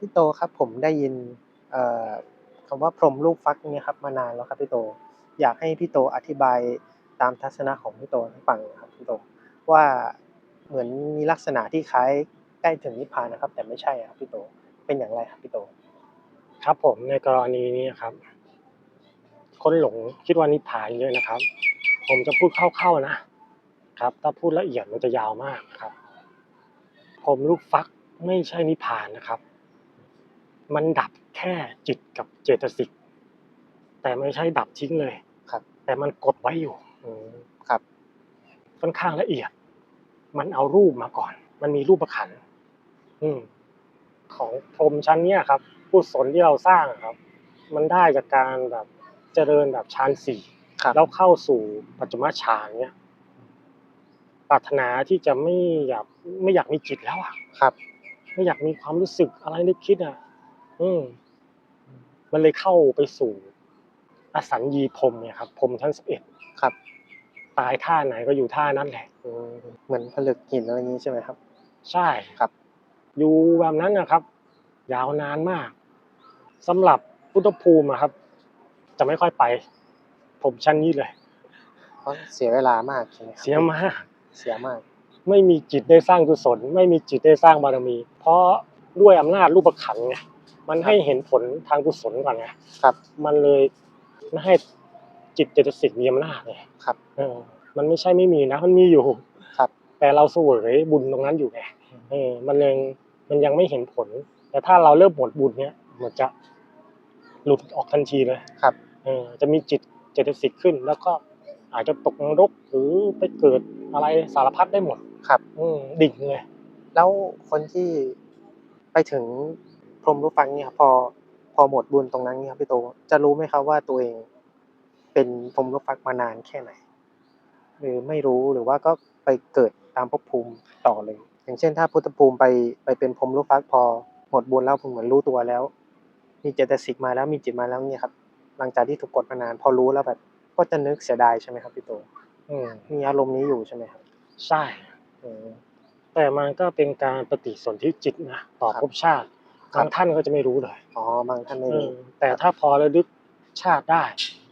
พี่โตครับผมได้ยินคำว่าพรหมลูกฟักเนี่ยครับมานานแล้วครับพี่โต อยากให้พี่โตอธิบายตามทัศนะของพี่โตให้ฟังครับพี่โตว่าเหมือนมีลักษณะที่คล้ายใกล้ถึงนิพพานนะครับ แต่ไม่ใช่ครับพี่โตเป็นอย่างไรครับพี่โต ครับผมในกรณีนี้ครับ คนหลงคิดว่านิพพานเยอะนะครับ ผมจะพูดเข้าๆนะครับ ถ้าพูดละเอียดมันจะยาวมากครับผมลูกฟักไม่ใช่นิพพานนะครับ มันดับแค่จิตกับเจตสิก แต่ไม่ใช่ดับทิ้งเลยครับ แต่มันกดไว้อยู่อืมครับ ค่อนข้างละเอียด มันเอารูปมาก่อน มันมีรูปประขันธ์อืมของพรหมชั้นเนี้ยครับกุศลที่เราสร้างอะครับ มันได้จากการแบบเจริญแบบฌานสี่ครับแล้วเข้าสู่ปัจจุบันฌานเนี้ยปรารถนาที่จะไม่อยากไม่อยากมีจิตแล้วอะครับ ไม่อยากมีความรู้สึกอะไรนึกคิดอะ อืมมันเลยเข้าไปสู่อสัญญีพรหมเนี่ยครับพรหมชั้นสิบเอ็ดครับ ตายท่าไหนก็อยู่ท่านั้นแหละอืมเหมือนผลึกหินอะไรอย่างนี้ใช่ไหมครับ ใช่ครับ อยู่แบบนั้นนะครับ ยาวนานมากสำหรับพุทธภูมิอะครับ จะไม่ค่อยไป ผมชั้นนี้เลย เพราะเสียเวลามากใช่ไหมครับเสียมาก เสียมาก ไม่มีจิตได้สร้างกุศล ไม่มีจิตได้สร้างบารมี เพราะด้วยอำนาจรูปขันธ์ไง มันให้เห็นผลทางกุศลก่อนไงครับ มันเลยไม่ให้จิตเจตสิกมีอำนาจไงครับเออมันไม่ใช่ไม่มีนะ มันมีอยู่ครับ แต่เราเสวยบุญตรงนั้นอยู่ไงเออมันยังมันยังไม่เห็นผล แต่ถ้าเราเริ่มหมดบุญเนี้ยมันจะหลุดออกทันทีเลยครับเออจะมีจิตเจตสิกขึ้น แล้วก็อาจจะตกนรกหรือไปเกิดอะไรสารพัดได้หมดครับ อืมดิ่งเลยแล้วคนที่ไปถึง พรหมรูปฟังเนี่ยครับพอพอหมดบุญตรงนั้นเนี่ยครับพี่โตจะรู้ไหมครับว่าตัวเองเป็นพรหมรูปฟักมานานแค่ไหน หรือไม่รู้หรือว่าก็ไปเกิดตามภพภูมิต่อเลย อย่างเช่น ถ้าพุทธภูมิไปไปเป็นพรหมรูปฟักพอหมดบุญแล้วผมเหมือนรู้ตัวแล้ว มีเจตสิกมาแล้วมีจิตมาแล้วเนี่ยครับ หลังจากที่ถูกกดมานานพอรู้แล้วแบบก็จะนึกเสียดายใช่ไหมครับพี่โตอืมมีอารมณ์นี้อยู่ใช่ไหมครับใช่อืมแต่มันก็เป็นการปฏิสนธิจิตนะต่อครับภพชาติครั บบางท่านก็จะไม่รู้เลยอ๋อบางท่านไม่รู้เออแต่ถ้าพอระลึกชาติได้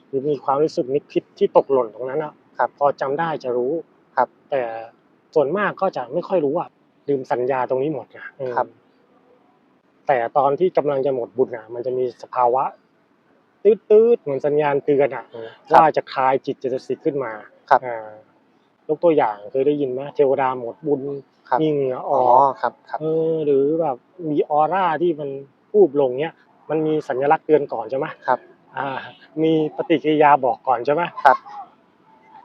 หรือมีความรู้สึกนึกคิดที่ตกหล่นตรงนั้นนะครับพอจำได้จะรู้ครับ แต่ส่วนมากก็จะไม่ค่อยรู้อะลืมสัญญาตรงนี้หมดนะเออครับ แต่ตอนที่กำลังจะหมดบุญอะ มันจะมีสภาวะตืดๆเหมือนสัญญาณเตือนอะเออว่าจะคลายจิตเจตสิกขึ้นมาครับอ่า ยกตัวอย่างเคยได้ยินไหมเทวดาหมดบุญครับมีเหงื่อออ๋ออกครับครับเออหรือแบบมีออร่าที่มันพูบลงเนี้ยมันมีสัญลักษณ์เตือนก่อนใช่ไหมครับ อ่า มีปฏิกิริยาบอกก่อนใช่ไหมครับ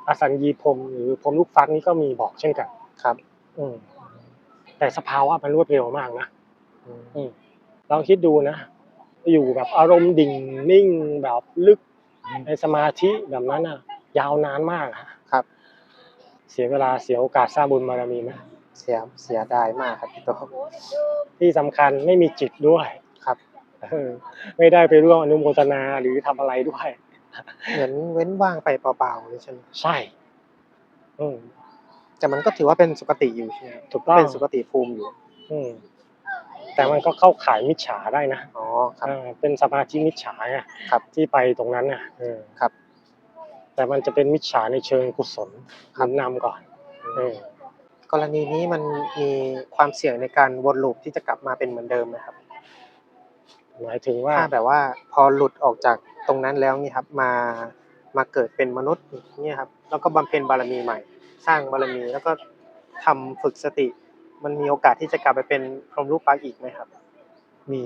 อสัญญีพรหมหรือพรหมลูกฟักนี้ก็มีบอกเช่นกันครับ อืมแต่สภาวะมันรวดเร็วมากนะอืมอืมลองคิดดูนะอยู่แบบอารมณ์ดิ่งนิ่งแบบลึกในสมาธิแบบนั้นอะ ยาวนานมากอะครับ เสียเวลาเสียโอกาสสร้างบุญบารมีไหมเสียเสียดายมากครับพี่โตที่สำคัญไม่มีจิตด้วยครับเออไม่ได้ไปร่วมอนุโมทนาหรือทำอะไรด้วยเหมือนเว้นว่างไปเปล่าๆเลยใช่ไหมใช่อืมแต่มันก็ถือว่าเป็นสุคติอยู่ใช่ไหมถูกต้องเป็นสุคติภูมิอยู่ อืมแต่มันก็เข้าขายมิจฉาได้นะ อ๋อ ครับอ่าเป็นสมาธิมิจฉาไงครับ ที่ไปตรงนั้นน่ะ เออ ครับ แต่มันจะเป็นมิจฉาในเชิงกุศลคำนำก่อนเออกรณีนี้มันมีความเสี่ยงในการวนลูปที่จะกลับมาเป็นเหมือนเดิมไหมครับ หมายถึงว่าถ้าแบบว่าพอหลุดออกจากตรงนั้นแล้วเนี่ยครับมามาเกิดเป็นมนุษย์เนี่ยครับแล้วก็บำเพ็ญบารมีใหม่ สร้างบารมีแล้วก็ทำฝึกสติ มันมีโอกาสที่จะกลับไปเป็นพรหมรูปปักอีกไหมครับ มี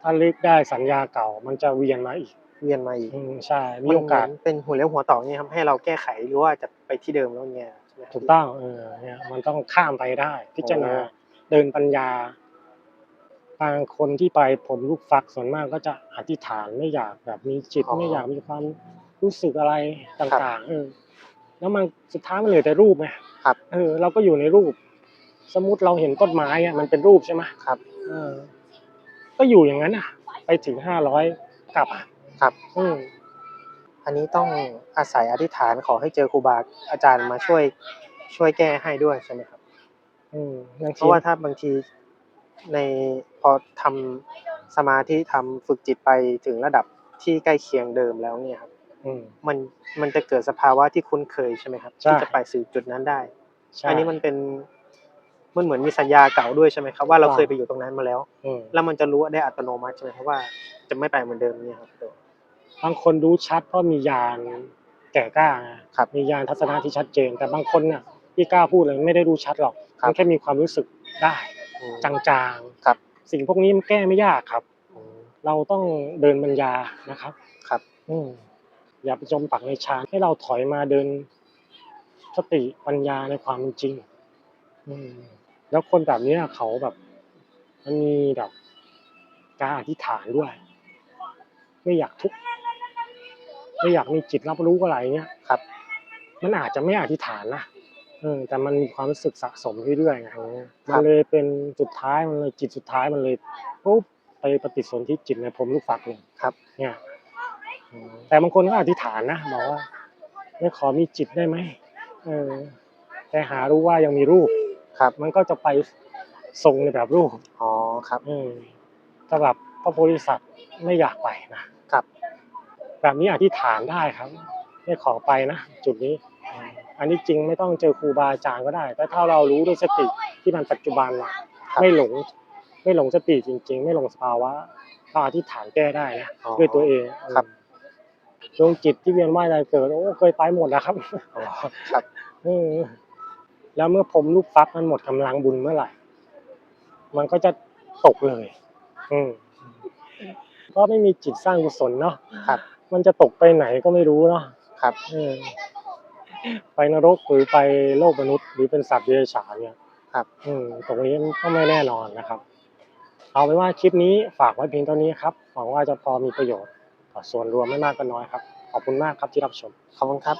ถ้าลึกได้สัญญาเก่ามันจะเวียนมาอีก เวียนมาอีกอืมใช่ มีโอกาส นเหมืนเป็นหัวเลี้ยวหัวต่อเนี่ยครับให้เราแก้ไขหรือว่าจะไปที่เดิมแล้วเนี่ยใช่ไหมครับ ถูกต้องเออเนี่ยมันต้องข้ามไปได้ พิจารณาโอ้ เดินปัญญา บางคนที่ไปผมลูกฟักส่วนมากก็จะอธิษฐานไม่อยากแบบมีจิตไม่อยากมีความรู้สึกอะไรต่าง ๆ เออ แล้วมันสุดท้ายมันเหลือแต่รูปไงครับเออ เราก็อยู่ในรูป สมมติเราเห็นต้นไม้อะมันเป็นรูปใช่ไหมครับ เออ ก็อยู่อย่างนั้นอะ ไปถึงห้าร้อยกลับอะ ครับ อืม อันนี้ต้องอาศัยอธิษฐานขอให้เจอครูบาอาจารย์มาช่วย ช่วยแก้ให้ด้วยใช่ไหมครับ อืมบางเพทีราะว่าถ้าบางทีในพอทำสมาธิทำฝึกจิตไปถึงระดับที่ใกล้เคียงเดิมแล้วเนี่ยครับอืมมันมันจะเกิดสภาวะที่คุ้นเคยใช่ไหมครับใช่ที่จะไปสู่จุดนั้นได้ใช่อันนี้มันเป็นมันเหมือนมีสัญญาเก่าด้วยใช่ไหมครับว่าเราใช่เคยไปอยู่ตรงนั้นมาแล้วอืมแล้วมันจะรู้ได้อัตโนมัติใช่ไหมครับว่าจะไม่ไปเหมือนเดิมเนี่ยครับ บางคนรู้ชัดเพราะมียานแก่กล้าไงครับมียานทัศนะที่ชัดเจน แต่บางคนเนี่ยที่กล้าพูดเลยไม่ได้รู้ชัดหรอกครับมันแค่มีความรู้สึกได้อืมจางครับๆสิ่งพวกนี้มันแก้ไม่ยากครับอืมเราต้องเดินปัญญานะครับครับ อืมอย่าไปจมปักในฌานให้เราถอยมาเดินสติปัญญาในความเป็นจริง อืมแล้วคนแบบเนี้ยเขาแบบมันมีแบบการอธิษฐานด้วย ไม่อยากทุกข์ ไม่อยากมีจิตรับรู้อะไรเงี้ยครับ มันอาจจะไม่อธิษฐานนะเออแต่มันมีความรู้สึกสะสมเรื่อยๆไงอืมคมัรันบเลยเป็นสุดท้ายมันเลยจิตสุดท้ายมันเลยปุ๊บไปปฏิสนธิจิตในพรหมลูกฝักเลยครับ เนี่ยอืมแต่บางคนก็อธิษฐานนะบอกว่าไม่ขอมีจิตได้ไหมเออแต่หารู้ว่ายังมีรูปครับ มันก็จะไปทรงในแบบรูปอ๋อครับ อืมแต่แบบพระโพธิสัตว์ไม่อยากไปนะครับ แบบนี้อธิษฐานได้ครับไม่ขอไปนะจุดนี้ อันนี้จริงไม่ต้องเจอครูบาอาจารย์ก็ได้ แต่ถ้าเรารู้ด้วยสติที่มันปัจจุบันอะครับไม่หลง ไม่หลงสติจริง ๆ ไม่หลงสภาวะเราอธิษฐานแก้ได้นะอ๋อด้วยตัวเองครับดวงจิตที่เวียนว่ายตายเกิดโอ้เคยไปหมดแล้วครับอ๋อครับเออแล้วเมื่อผมลูกฟักมันหมดกำลังบุญเมื่อไหร่ มันก็จะตกเลย อืมก็ไม่มีจิตสร้างกุศลเนาะครับ มันจะตกไปไหนก็ไม่รู้เนาะครับเออไปนรกหรือไปโลกมนุษย์ หรือเป็นสัตว์เดรัจฉานเนี่ยครับ อืมตรงนี้ก็ไม่แน่นอนนะครับ เอาเป็นว่าคลิปนี้ฝากไว้เพียงเท่านี้ครับหวังว่าจะพอมีประโยชน์ต่อส่วนรวมไม่มากก็น้อยครับ ขอบคุณมากครับที่รับชมขอบคุณครับ